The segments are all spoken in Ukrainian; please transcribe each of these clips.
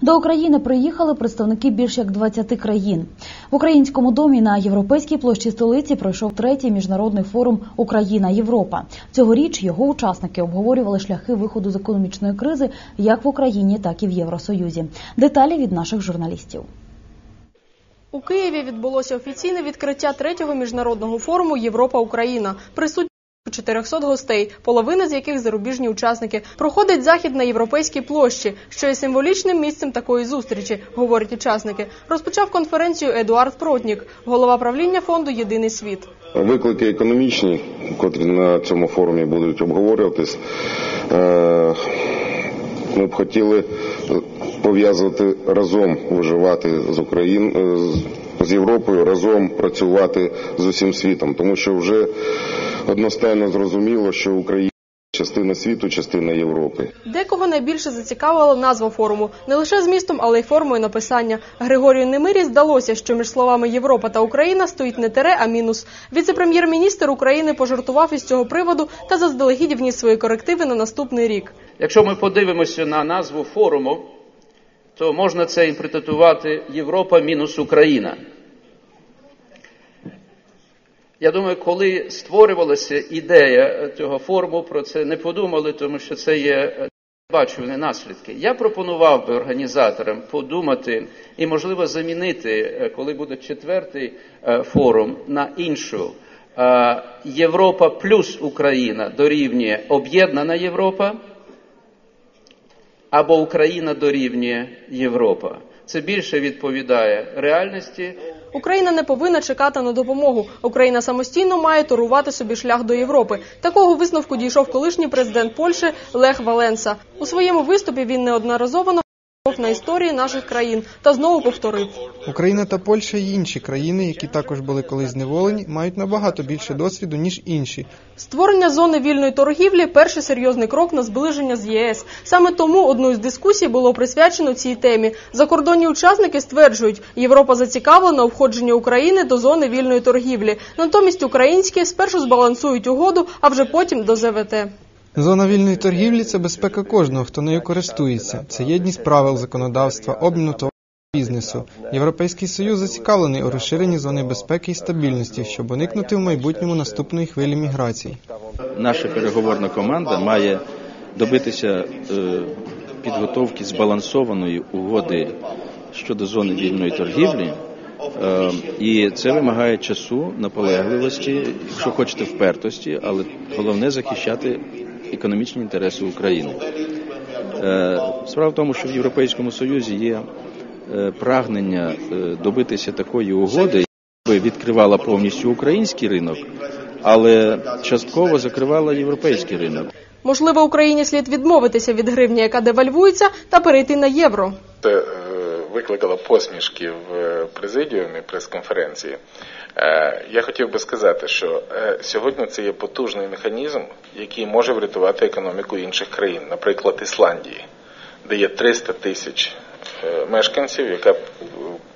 До України приїхали представники більш як 20 країн. В українському домі на європейській площі столиці пройшов третій міжнародний форум Україна Європа. Цьогоріч його учасники обговорювали шляхи виходу з економічної кризи як в Україні, так і в Євросоюзі. Деталі від наших журналістів. У Києві відбулося офіційне відкриття третього міжнародного форуму Європа Україна. Присутні 400 гостей, половина з яких зарубіжні учасники. Проходить захід на європейській площі, що є символічним місцем такої зустрічі, говорять учасники. Розпочав конференцію Едуард Протнік, голова правління фонду Єдиний світ. Виклики економічні, котрі на цьому форумі будуть обговорюватись. е, Ми б хотіли пов'язувати разом, виживати з Україн з- з Європою, разом працювати з усім світом, тому що вже одностайно зрозуміло, що Україна частина світу, частина Європи. Декого найбільше зацікавила назва форуму не лише змістом, але й формою написання. Григорію Немирі здалося, що між словами Європа та Україна стоїть не тере, а мінус. Віце-прем'єр-міністр України пожартував із цього приводу та заздалегідь вніс свої корективи на наступний рік. Якщо ми подивимося на назву форуму, то можна це інтерпретувати Європа мінус Україна. Я думаю, коли створювалася ідея цього форуму, про це не подумали, тому що це є бачувані наслідки. Я пропонував би організаторам подумати і, можливо, замінити, е, коли буде четвертий е, форум, на іншу. Е, Європа плюс Україна дорівнює об'єднана Європа або Україна дорівнює Європа. Це більше відповідає реальності. Україна не повинна чекати на допомогу. Україна самостійно має торувати собі шлях до Європи. Такого висновку дійшов колишній президент Польщі Лех Валенса. У своєму виступі він неодноразово на історії наших країн та знову повторив. Україна та Польща і інші країни, які також були колись зневолені, мають набагато більше досвіду ніж інші. Створення зони вільної торгівлі перший серйозний крок на зближення з ЄС. Саме тому одну із дискусій було присвячено цій темі. Закордонні учасники стверджують, Європа зацікавлена у входженні України до зони вільної торгівлі. Натомість українські спершу збалансують угоду, а вже потім до ЗВТ. Зона вільної торгівлі це безпека кожного, хто нею користується. Це єдність правил законодавства, обміну товарів бізнесу. Європейський союз зацікавлений у розширенні зони безпеки і стабільності, щоб уникнути в майбутньому наступної хвилі міграції. наша переговорна команда має добитися е, підготовки збалансованої угоди щодо зони вільної торгівлі. Е, І це вимагає часу, наполегливості, якщо хочете впертості, але головне захищати економічні інтереси України. Е, Справа в тому, що в Європейському Союзі є е, прагнення е, добитися такої угоди, яка відкривала повністю український ринок, але частково закривала європейський ринок. Можливо, Україні слід відмовитися від гривні, яка девальвується, та перейти на євро. Викликало посмішки в е, президіумі прес-конференції. Е, Я хотів би сказати, що е, сьогодні це є потужний механізм, який може врятувати економіку інших країн, наприклад, Ісландії, де є 300 тисяч мешканців, яка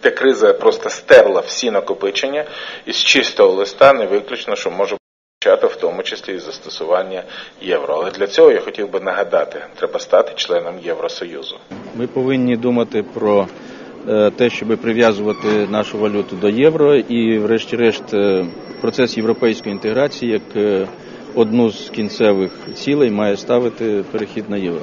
де криза просто стерла всі накопичення, і з чистого листа не виключно, що може почати в тому числі і застосування євро. Але для цього я хотів би нагадати, треба стати членом Євросоюзу. Ми повинні думати про е, те, щоб прив'язувати нашу валюту до євро, і, врешті-решт, е, процес європейської інтеграції як е, одну з кінцевих цілей має ставити перехід на євро.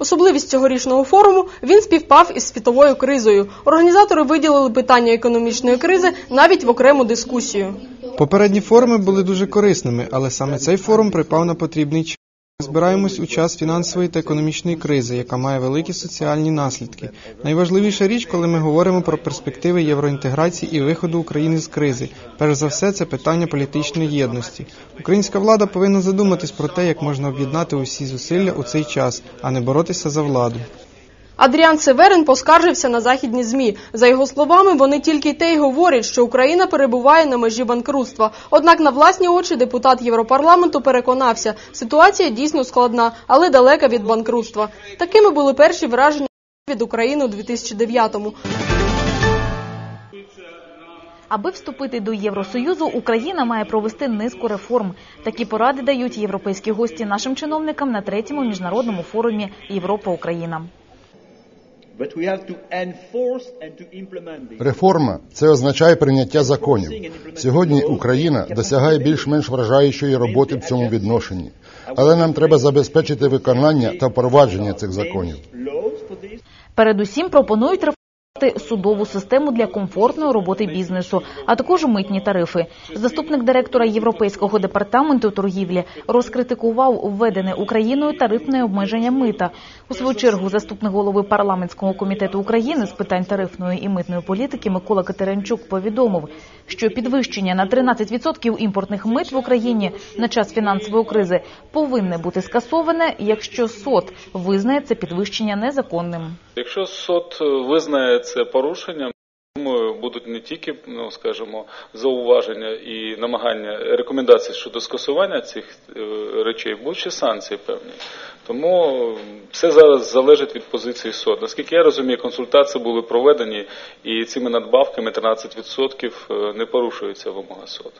Особливість цьогорічного форуму він співпав із світовою кризою. Організатори виділили питання економічної кризи навіть в окрему дискусію. Попередні форуми були дуже корисними, але саме цей форум припав на потрібний час. Ми збираємось у час фінансової та економічної кризи, яка має великі соціальні наслідки. Найважливіша річ, коли ми говоримо про перспективи євроінтеграції і виходу України з кризи. Перш за все, це питання політичної єдності. Українська влада повинна задуматись про те, як можна об'єднати усі зусилля у цей час, а не боротися за владу. Адріан Северин поскаржився на західні змі. За його словами, вони тільки те й говорять, що Україна перебуває на межі банкрутства. Однак на власні очі депутат Європарламенту переконався, ситуація дійсно складна, але далека від банкрутства. Такими були перші враження від України у 2009-му. Аби вступити до Євросоюзу, Україна має провести низку реформ. Такі поради дають європейські гості нашим чиновникам на третьому міжнародному форумі Європа Україна. Реформа це означає прийняття законів. Сьогодні Україна досягає більш-менш вражаючої роботи в цьому відношенні, але нам треба забезпечити виконання та впровадження цих законів. Laws. Передусім пропонують реформувати судову систему для комфортної роботи бізнесу, а також митні тарифи. Заступник директора Європейського департаменту торгівлі розкритикував введене Україною тарифне обмеження мита. У свою чергу заступник голови парламентського комітету України з питань тарифної і митної політики Микола Катеринчук повідомив, що підвищення на 13% імпортних мит в Україні на час фінансової кризи повинне бути скасоване, якщо СОТ визнає це підвищення незаконним. Якщо суд е, визнає це порушенням, думаю, будуть не тільки, ну скажімо, зауваження і намагання рекомендацій щодо скасування цих е, речей, будуть ще санкції певні. Тому все зараз залежить від позиції суду. Наскільки я розумію, консультації були проведені, і цими надбавками 13% е, не порушується вимога суду.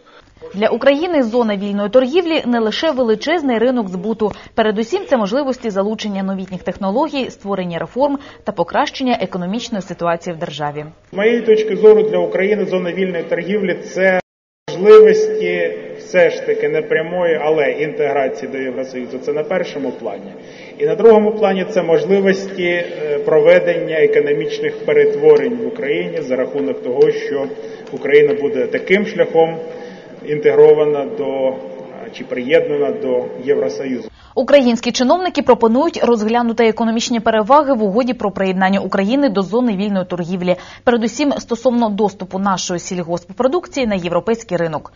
Для України зона вільної торгівлі не лише величезний ринок збуту. Передусім, це можливості залучення новітніх технологій, створення реформ та покращення економічної ситуації в державі. З моєї точки зору для України зона вільної торгівлі це можливості все ж таки не прямої, але інтеграції до Євросоюзу. Це на першому плані. І на другому плані це можливості е, проведення економічних перетворень в Україні за рахунок того, що Україна буде таким шляхом інтегрована до е, чи приєднана до Євросоюзу. Українські чиновники пропонують розглянути економічні переваги в угоді про приєднання України до зони вільної торгівлі, передусім стосовно доступу нашої сільгосппродукції на європейський ринок.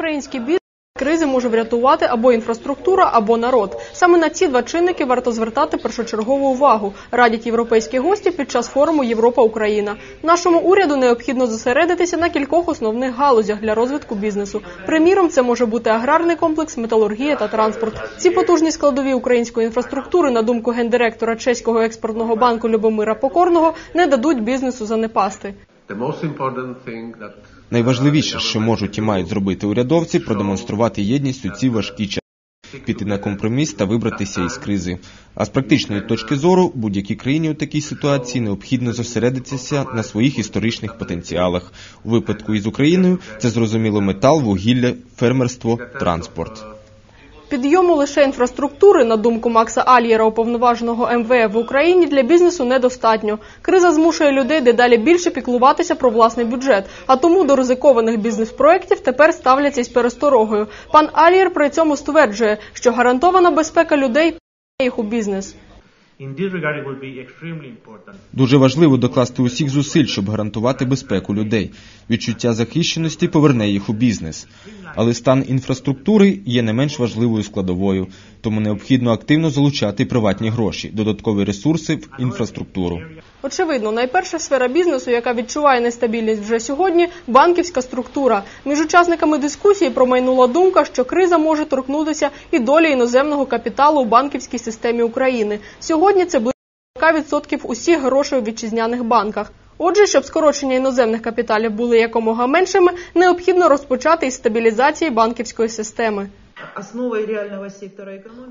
Український бізнес кризи може врятувати або інфраструктура, або народ. Саме на ці два чинники варто звертати першочергову увагу, радять європейські гості під час форуму Європа Україна. Нашому уряду необхідно зосередитися на кількох основних галузях для розвитку бізнесу. Приміром, це може бути аграрний комплекс, металургія та транспорт. Ці потужні складові української інфраструктури, на думку гендиректора чеського експортного банку Любомира Покорного, не дадуть бізнесу занепасти. Найважливіше, що можуть і мають зробити урядовці, продемонструвати єдність у ці важкі часи, піти на компроміс та вибратися із кризи. А з практичної точки зору будь-якій країні у такій ситуації необхідно зосередитися на своїх історичних потенціалах. У випадку із Україною це зрозуміло метал, вугілля, фермерство, транспорт. Підйому лише інфраструктури, на думку Макса Альєра, уповноваженого МВФ в Україні, для бізнесу недостатньо. Криза змушує людей дедалі більше піклуватися про власний бюджет, а тому до ризикованих бізнес-проєктів тепер ставляться із пересторогою. Пан Альєр при цьому стверджує, що гарантована безпека людей їх у бізнес. Дуже важливо докласти усіх зусиль, щоб гарантувати безпеку людей. Відчуття захищеності поверне їх у бізнес. Але стан інфраструктури є не менш важливою складовою, тому необхідно активно залучати приватні гроші, додаткові ресурси в інфраструктуру. Очевидно, найперша сфера бізнесу, яка відчуває нестабільність вже сьогодні банківська структура. Між учасниками дискусії промайнула думка, що криза може торкнутися і долі іноземного капіталу у банківській системі України. Сьогодні це близько 40% усіх грошей у вітчизняних банках. Отже, щоб скорочення іноземних капіталів були якомога меншими, необхідно розпочати із стабілізації банківської системи.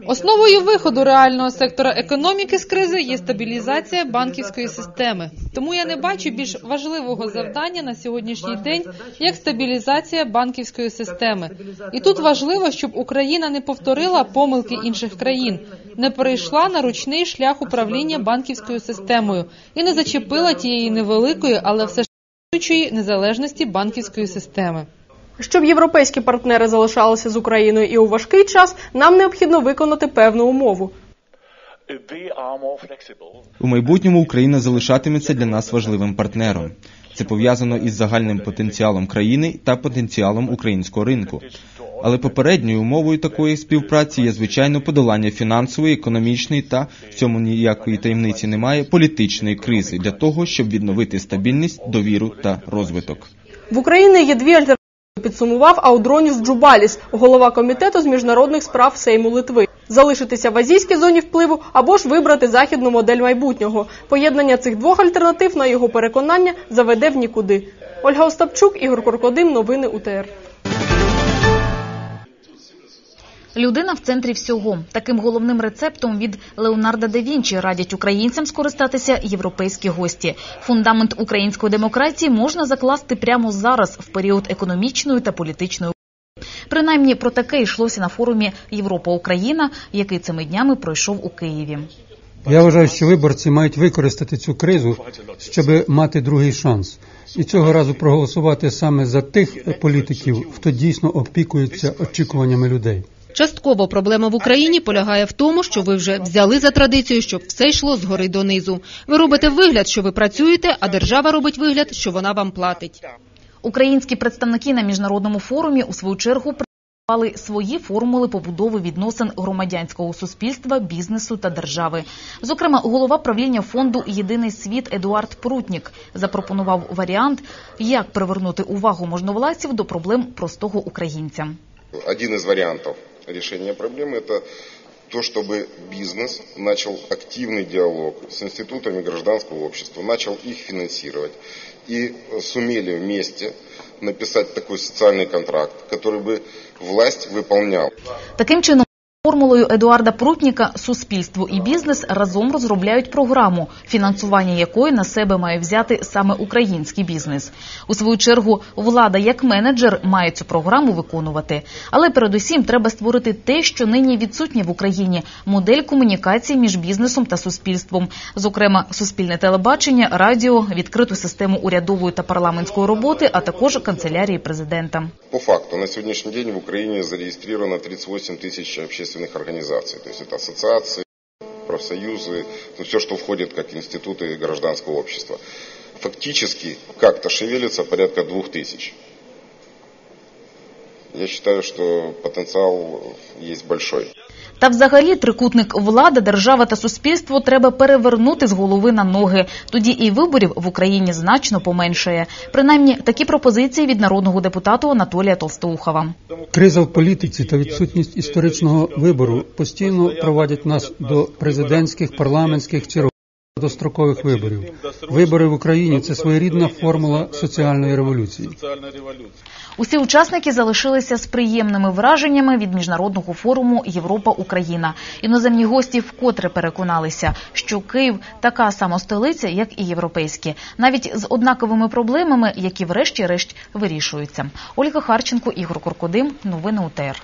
Основою виходу реального сектора економіки з кризи є стабілізація банківської системи. Тому я не бачу більш важливого завдання на сьогоднішній день як стабілізація банківської системи. І тут важливо, щоб Україна не повторила помилки інших країн, не перейшла на ручний шлях управління банківською системою і не зачепила тієї невеликої, але все ж незалежності банківської системи. Щоб європейські партнери залишалися з Україною і у важкий час, нам необхідно виконати певну умову. У майбутньому Україна залишатиметься для нас важливим партнером. Це пов'язано із загальним потенціалом країни та потенціалом українського ринку. Але попередньою умовою такої співпраці є звичайно подолання фінансової, економічної та в цьому ніякої таємниці немає політичної кризи для того, щоб відновити стабільність, довіру та розвиток. В Україні є дві альтернативи. Підсумував Аудроніс Джубаліс, голова комітету з міжнародних справ Сейму Литви. Залишитися в азійській зоні впливу або ж вибрати західну модель майбутнього. Поєднання цих двох альтернатив, на його переконання, заведе в нікуди. Ольга Остапчук, Ігор Коркодим, новини УТР. Людина в центрі всього. Таким головним рецептом від Леонарда да Вінчі радять українцям скористатися європейські гості. Фундамент української демократії можна закласти прямо зараз, в період економічної та політичної. Принаймні про таке йшлося на форумі Європа Україна, який цими днями пройшов у Києві. Я вважаю, що виборці мають використати цю кризу, щоб мати другий шанс, і цього разу проголосувати саме за тих політиків, хто дійсно опікується очікуваннями людей. Частково проблема в Україні полягає в тому, що ви вже взяли за традицію, щоб все йшло згори донизу. Ви робите вигляд, що ви працюєте, а держава робить вигляд, що вона вам платить. Українські представники на міжнародному форумі у свою чергу презентували свої формули побудови відносин громадянського суспільства, бізнесу та держави. Зокрема, голова правління фонду Єдиний світ Едуард Прутнік запропонував варіант, як привернути увагу можновладців до проблем простого українця. Один из вариантов решения проблемы – это то, чтобы бизнес начал активный диалог с институтами гражданского общества, начал их финансировать и сумели вместе написать такой социальный контракт, который бы власть выполняла. Таким чином, формулою Едуарда Прутніка суспільство і бізнес разом розробляють програму, фінансування якої на себе має взяти саме український бізнес. У свою чергу, влада як менеджер має цю програму виконувати. Але передусім треба створити те, що нині відсутнє в Україні модель комунікації між бізнесом та суспільством, зокрема, суспільне телебачення, радіо, відкриту систему урядової та парламентської роботи, а також канцелярії президента. По факту на сегодняшний день в Украине зарегистрировано 38 тысяч общественных организаций, то есть это ассоциации, профсоюзы, ну, все, что входит как институты гражданского общества. Фактически как-то шевелится порядка двух тысяч. Я считаю, что потенциал есть большой. Та взагалі трикутник влада, держава та суспільство треба перевернути з голови на ноги. Тоді і виборів в Україні значно поменшає. Принаймні такі пропозиції від народного депутату Анатолія Толстоухова. Криза в політиці та відсутність історичного вибору постійно провадять нас до президентських, парламентських чи дострокових виборів. Вибори в Україні це своєрідна формула соціальної революції. Усі учасники залишилися з приємними враженнями від міжнародного форуму Європа Україна. Іноземні гості вкотре переконалися, що Київ така сама столиця, як і європейські, навіть з однаковими проблемами, які врешті-решт вирішуються. Ольга Харченко, Ігор Куркодим, новини УТР.